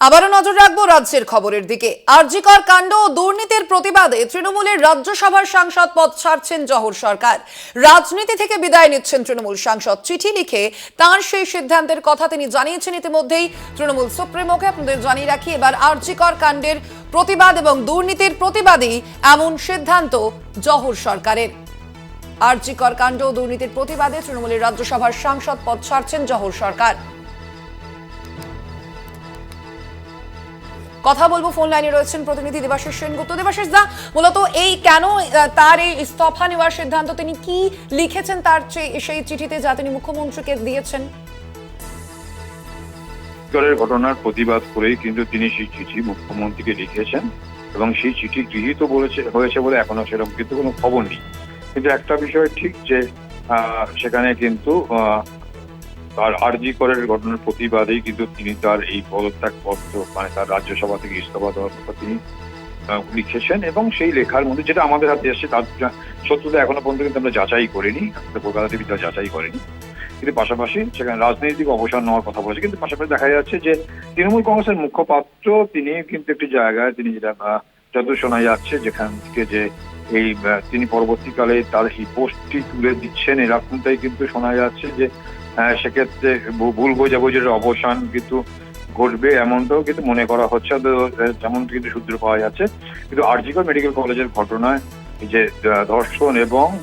আবারও নজর রাখব রাজ্যের খবরের দিকে। আরজিকর কাণ্ড ও দুর্নীতির প্রতিবাদে তৃণমূলের রাজ্যসভার সাংসদ পদ ছাড়ছেন জহর সরকার। রাজনীতি থেকে বিদায় নিচ্ছেন তৃণমূল সাংসদ। চিঠি লিখে তার সেই সিদ্ধান্তের কথা তিনি জানিয়েছেন ইতিমধ্যেই। তৃণমূল সুপ্রিমোকে আপনাদের জানিয়ে রাখি, এবার আরজিকর কাণ্ডের প্রতিবাদ এবং দুর্নীতির প্রতিবাদেই এমন সিদ্ধান্ত জহর সরকারের। আরজিকর কাণ্ড ও দুর্নীতির প্রতিবাদে তৃণমূলের রাজ্যসভার সাংসদ পদ ছাড়ছেন জহর সরকার। কথা বলব ফোন লাইনে রয়েছেন প্রতিনিধি দেবাশিস সেনগুপ্ত। দেবাশিস দা, মূলত এই কেন তার এই ইস্তফা নেওয়ার সিদ্ধান্ত তিনি কি লিখেছেন, তার সেই চিঠিতে যা তিনি মুখ্যমন্ত্রীকে দিয়েছেন? ঘটনার প্রতিবাদ করেই কিন্তু তিনি সেই চিঠি মুখ্যমন্ত্রীকে লিখেছেন এবং সেই চিঠি গৃহীত বলেছে, হয়েছে বলে এখনও সেরকম কিন্তু কোনো খবর নেই। কিন্তু একটা বিষয় ঠিক যে সেখানে কিন্তু তার আরজি করের ঘটনার প্রতিবাদেই কিন্তু তিনি তার এই পদত্যাগ পত্র মানে তার রাজ্যসভা থেকে ইস্তফা দেওয়ার কথা তিনি লিখেছেন এবং সেই লেখার মধ্যে যেটা আমাদের হাতে এসেছে, তার সত্যতা এখনও পর্যন্ত কিন্তু আমরা যাচাই করিনি কলকাতা টিভি তা যাচাই করেনি। কিন্তু পাশাপাশি সেখানে রাজনৈতিক অবসর নেওয়ার কথা বলেছে, কিন্তু পাশাপাশি দেখা যাচ্ছে যে তৃণমূল কংগ্রেসের মুখপাত্র তিনি কিন্তু একটি জায়গায় তিনি যেটা যত শোনা যাচ্ছে যেখান থেকে যে এই তিনি পরবর্তীকালে তার এই পোস্টটি তুলে দিচ্ছেন, এরকমটাই কিন্তু শোনা যাচ্ছে যে সেক্ষেত্রে ভু- ভুল বোঝাবুঝির অবসান কিন্তু ঘটবে এমনটাও কিন্তু মনে করা হচ্ছে যেমন কিন্তু সূত্র পাওয়া যাচ্ছে। কিন্তু আরজিকর মেডিকেল কলেজের ঘটনায় যে ধর্ষণ এবং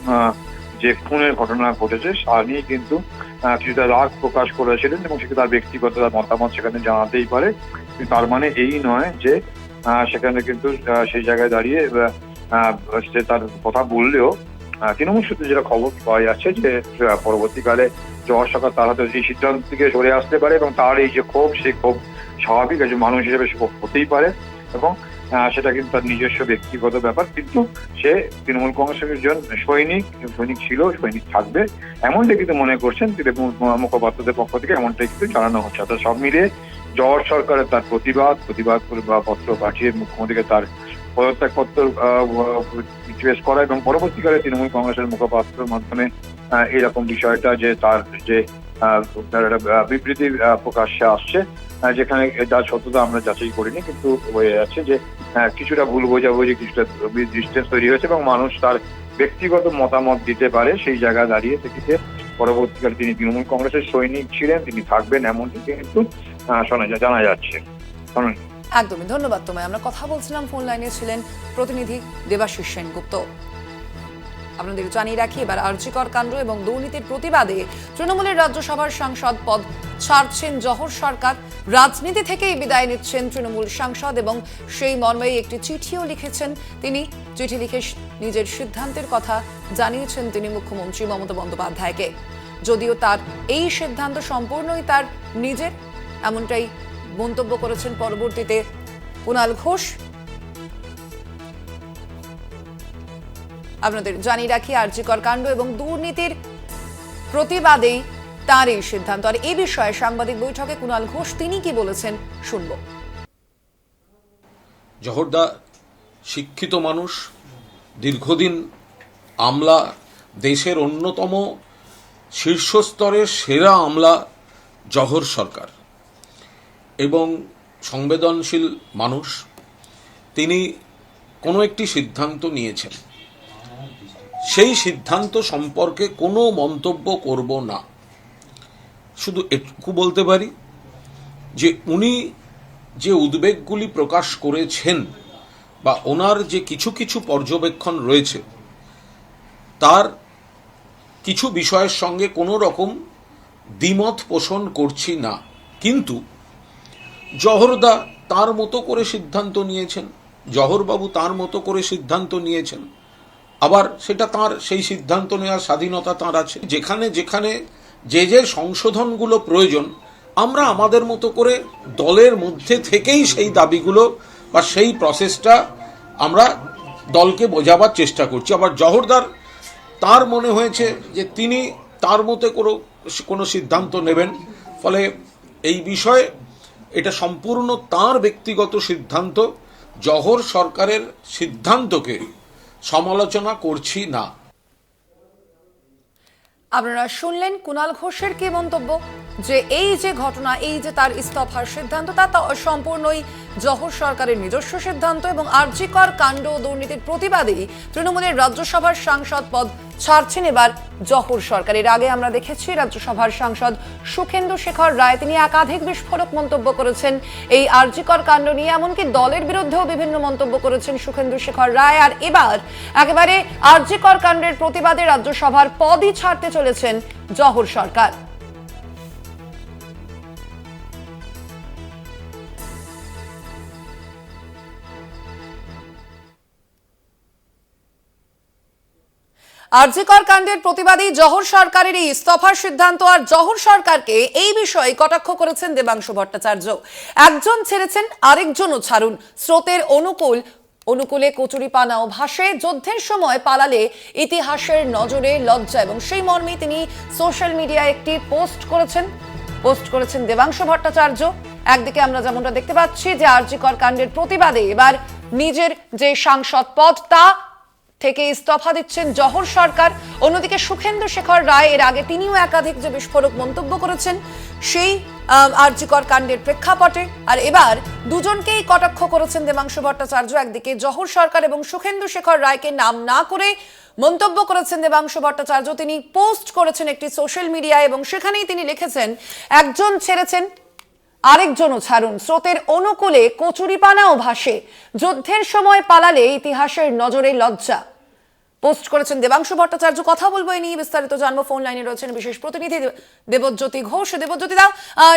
যে খুনের ঘটনা ঘটেছে, তা নিয়ে কিন্তু কিছুটা রাগ প্রকাশ করেছিলেন এবং সেটা তার ব্যক্তিগত তার মতামত সেখানে জানাতেই পারে। তার মানে এই নয় যে সেখানে কিন্তু সেই জায়গায় দাঁড়িয়ে সে তার কথা বললেও তৃণমূল সূত্রে যেটা খবর পাওয়া যাচ্ছে যে পরবর্তীকালে জওয়ার সরকার তার হাতে এই সিদ্ধান্ত থেকে সরে আসতে পারে এবং তার এই যে ক্ষোভ, সেই ক্ষোভ স্বাভাবিক একজন মানুষ হিসেবে সে ক্ষোভ হতেই পারে এবং সেটা কিন্তু তার নিজস্ব ব্যক্তিগত ব্যাপার। কিন্তু সে তৃণমূল কংগ্রেসের একজন সৈনিক সৈনিক ছিল, সৈনিক থাকবে। এমনটাই কিন্তু মনে করছেন মুখপাত্রদের পক্ষ থেকে এমনটাই কিন্তু জানানো হচ্ছে। অর্থাৎ সব মিলিয়ে জওয়ার সরকারের তার প্রতিবাদ প্রতিবাদ বা পত্র পাঠিয়ে মুখ্যমন্ত্রীকে তার পদত্যাগপত্র করা এবং পরবর্তীকালে তৃণমূল কংগ্রেসের মুখপাত্রের মাধ্যমে এরকম বিষয়টা যে তার যে তার বিবৃতি প্রকাশ্যে আসছে যেখানে যার সত্যতা আমরা যাচাই করিনি, কিন্তু হয়ে যাচ্ছে যে কিছুটা ভুল বোঝাবুঝি, কিছুটা ডিস্টেন্স তৈরি হয়েছে এবং মানুষ তার ব্যক্তিগত মতামত দিতে পারে সেই জায়গায় দাঁড়িয়ে থেকে পরবর্তীকালে তিনি তৃণমূল কংগ্রেসের সৈনিক ছিলেন, তিনি থাকবেন এমনটি কিন্তু জানা যাচ্ছে। একদমই, ধন্যবাদ তোমায়। আমরা কথা বলছিলাম, ফোন লাইনে ছিলেন প্রতিনিধি দেবাশিস সেনগুপ্ত। আপনাদের জানিয়ে রাখি, এবার আর্যিকর কাণ্ড এবং দুর্নীতির প্রতিবাদে তৃণমূলের রাজ্যসভার সাংসদ পদ ছাড়ছেন জহর সরকার। রাজনীতি থেকেই বিদায় নিচ্ছেন তৃণমূল সাংসদ এবং সেই মর্মে একটি চিঠিও লিখেছেন তিনি। চিঠি লিখে নিজের সিদ্ধান্তের কথা জানিয়েছেন তিনি মুখ্যমন্ত্রী মমতা বন্দ্যোপাধ্যায়কে। যদিও তার এই সিদ্ধান্ত সম্পূর্ণই তার নিজের, এমনটাই মন্তব্য করেছেন পরবর্তীতে কুণাল ঘোষ। আপনাদের জানিয়ে রাখি আর্যিকর কাণ্ড এবং দুর্নীতির প্রতিবাদেই তার এই সিদ্ধান্ত। আর এই বিষয়ে সাংবাদিক বৈঠকে কুণাল ঘোষ, তিনি কি বলেছেন শুনব। জহরদা, শিক্ষিত মানুষ, দীর্ঘদিন আমলা, দেশের অন্যতম শীর্ষস্তরের সেরা আমলা জহর সরকার এবং সংবেদনশীল মানুষ। তিনি কোনো একটি সিদ্ধান্ত নিয়েছেন। সেই সিদ্ধান্ত সম্পর্কে কোনো মন্তব্য করব না। শুধু এটুকু বলতে পারি যে উনি যে উদ্বেগগুলি প্রকাশ করেছেন বা ওনার যে কিছু কিছু পর্যবেক্ষণ রয়েছে, তার কিছু বিষয়ের সঙ্গে কোনো রকম দ্বিমত পোষণ করছি না। কিন্তু জহরদা তার মতো করে সিদ্ধান্ত নিয়েছেন, জহরবাবু তার মতো করে সিদ্ধান্ত নিয়েছেন আবার সেটা তার, সেই সিদ্ধান্ত নেওয়ার স্বাধীনতা তার আছে। যেখানে যেখানে যে যে সংশোধনগুলো প্রয়োজন, আমরা আমাদের মতো করে দলের মধ্যে থেকেই সেই দাবিগুলো বা সেই প্রসেসটা আমরা দলকে বোঝাবার চেষ্টা করছি। আবার জহরদার তার মনে হয়েছে যে তিনি তার মতে কোনো কোনো সিদ্ধান্ত নেবেন। ফলে এই বিষয়ে এটা সম্পূর্ণ তার ব্যক্তিগত সিদ্ধান্ত। জহর সরকারের সিদ্ধান্তকে সমালোচনা করছি না। আপনারা শুনলেন কুণাল ঘোষের কি মন্তব্য? যে এই যে ঘটনা, এই যে তার ইস্তফার সিদ্ধান্ত, তা সম্পূর্ণই জহর সরকারের নিজস্ব সিদ্ধান্ত এবং আর্যিকর কাণ্ড ও দুর্নীতির প্রতিবাদেই তৃণমূলের রাজ্যসভার সাংসদ পদ ছাড়ছেন এবার জহর সরকার। এর আগে আমরা দেখেছি রাজ্যসভার সাংসদ সুখেন্দু শেখর রায়, তিনি একাধিক বিস্ফোরক মন্তব্য করেছেন এই আর্যিকর কাণ্ড নিয়ে, এমনকি দলের বিরুদ্ধেও বিভিন্ন মন্তব্য করেছেন সুখেন্দু শেখর রায়। আর এবার একেবারে আর্যিকর কাণ্ডের প্রতিবাদে রাজ্যসভার পদই ছাড়তে চলেছেন জহর সরকার। আরজিকর কাণ্ডের প্রতিবাদী জহর সরকারের এই ইস্তফার সিদ্ধান্ত আর জহর সরকারকে এই বিষয়ে কটাক্ষ করেছেন দেবাংশু ভট্টাচার্য। একজন ছেড়েছেন, আরেকজনও ছাড়ুন। স্রোতের অনুকূল, অনুকূলে কচুরি পানাও ভাসে যুদ্ধের সময় পালালে ইতিহাসের নজরে লজ্জা এবং সেই মর্মে তিনি সোশ্যাল মিডিয়ায় একটি পোস্ট করেছেন। পোস্ট করেছেন দেবাংশু ভট্টাচার্য। একদিকে আমরা যেমনটা দেখতে পাচ্ছি যে আরজিকর কাণ্ডের প্রতিবাদে এবার নিজের যে সাংসদ পদ, তা থেকে ইস্তফা দিচ্ছেন জহর সরকার। অন্যদিকে সুখেন্দু শেখর রায়, এর আগে তিনিও একাধিক যে বিস্ফোরক মন্তব্য করেছেন, সেই আর্যিকর কাণ্ডের প্রেক্ষাপটে। আর এবার দুজনকেই কটাক্ষ করেছেন দেবাংশু ভট্টাচার্য একদিকে। জহর সরকার এবং সুখেন্দু শেখর রায়কে নাম না করে মন্তব্য করেছেন দেবাংশু ভট্টাচার্য। তিনি পোস্ট করেছেন একটি সোশ্যাল মিডিয়ায় এবং সেখানেই তিনি লিখেছেন, একজন ছেড়েছেন, আরেকজনও ছাড়ুন। স্রোতের অনুকূলে কচুরিপানাও ভাসে। যুদ্ধের সময় পালালে ইতিহাসের নজরে লজ্জা। পোস্ট করেছেন দেবাংশু ভট্টাচার্য। কথা বলব এই নিয়ে, বিস্তারিত জন্ম ফোন লাইনে রয়েছেন বিশেষ প্রতিনিধি দেব- দেবজ্যোতি ঘোষ। দেবজ্যোতি দাও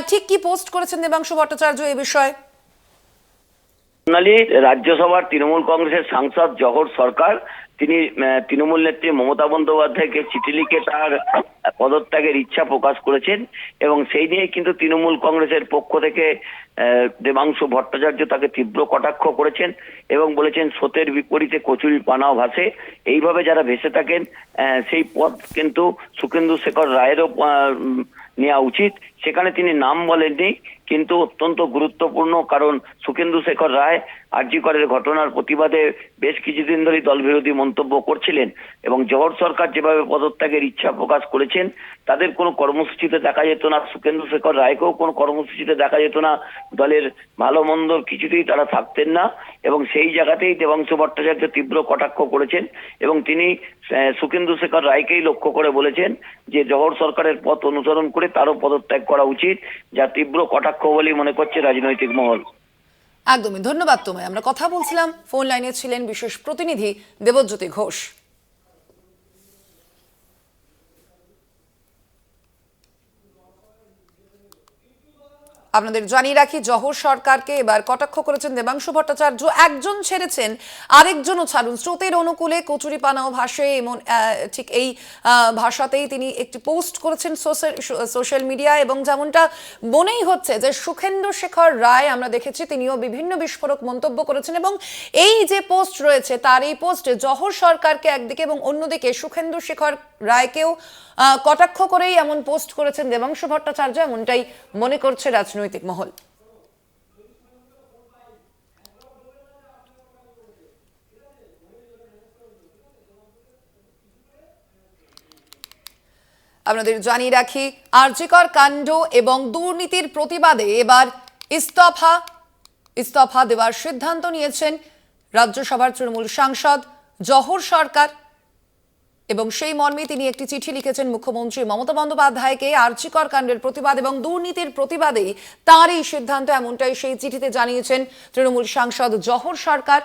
ঠিক কি পোস্ট করেছেন দেবাংশু ভট্টাচার্য এই বিষয়ে? রাজ্যসভার তৃণমূল কংগ্রেসের সাংসদ জহর সরকার তিনি তৃণমূল নেত্রী মমতা বন্দ্যোপাধ্যায়কে চিঠি লিখে তার পদত্যাগের ইচ্ছা প্রকাশ করেছেন এবং সেই নিয়ে কিন্তু তৃণমূল কংগ্রেসের পক্ষ থেকে দেবাংশু ভট্টাচার্য তাকে তীব্র কটাক্ষ করেছেন এবং বলেছেন, স্রোতের বিপরীতে কচুরি পানাও ভাসে। এইভাবে যারা ভেসে থাকেন সেই পদ কিন্তু সুখেন্দু শেখর রায়েরও নেওয়া উচিত। সেখানে তিনি নাম বলেননি কিন্তু অত্যন্ত গুরুত্বপূর্ণ কারণ সুখেন্দু শেখর রায় আরজিকরের ঘটনার প্রতিবাদে বেশ কিছুদিন ধরেই দলবিরোধী মন্তব্য করছিলেন এবং জহর সরকার যেভাবে পদত্যাগের ইচ্ছা প্রকাশ করেছেন তাদের কোনো কর্মসূচিতে দেখা যেত না। সুখেন্দু শেখর রায়কেও কোনো কর্মসূচিতে দেখা যেত না। দলের ভালো মন্দ কিছুতেই তারা থাকতেন না এবং সেই জায়গাতেই দেবাংশু ভট্টাচার্য তীব্র কটাক্ষ করেছেন এবং তিনি আহ, সুখেন্দু শেখর রায়কেই লক্ষ্য করে বলেছেন যে জহর সরকারের পথ অনুসরণ করে তারও পদত্যাগ করা উচিত যা তীব্র কটাক্ষ বলেই মনে করছে রাজনৈতিক মহল। একদমই, ধন্যবাদ তোমায়। আমরা কথা বলছিলাম, ফোন লাইনে ছিলেন বিশেষ প্রতিনিধি দেবজ্যোতি ঘোষ। আপনাদের জানিয়ে রাখি, জহর সরকারকে এবার কটাক্ষ করেছেন দেবাংশু ভট্টাচার্য। একজন ছেড়েছেন, আরেকজনও ছাড়ুন। স্রোতের অনুকূলে কচুরি পানাও ভাসে এমন ঠিক এই ভাষাতেই তিনি একটি পোস্ট করেছেন সোশ্যাল মিডিয়া এবং যেমনটা মনেই হচ্ছে যে সুখেন্দু শেখর রায় আমরা দেখেছি, তিনিও বিভিন্ন বিস্ফোরক মন্তব্য করেছেন এবং এই যে পোস্ট রয়েছে, তার এই পোস্টে জহর সরকারকে একদিকে এবং অন্যদিকে সুখেন্দু শেখর রায়কেও কটাক্ষ করেই এমন পোস্ট করেছেন দেবাংশু ভট্টাচার্য, এমনটাই মনে করছে রাজনৈতিক মহল। আপনাদের জানিয়ে রাখি আর্যিকর কাণ্ড এবং দুর্নীতির প্রতিবাদে এবার ইস্তফা ইস্তফা দেওয়ার সিদ্ধান্ত নিয়েছেন রাজ্যসভার তৃণমূল সাংসদ জহর সরকার। এবং সেই মর্মে তিনি একটি চিঠি লিখেছেন মুখ্যমন্ত্রী মমতা বন্দ্যোপাধ্যায়কে আর্চিকর কাণ্ডের প্রতিবাদ এবং দুর্নীতির প্রতিবাদেই তার এই সিদ্ধান্ত এমনটাই সেই চিঠিতে জানিয়েছেন তৃণমূল সাংসদ জহর সরকার।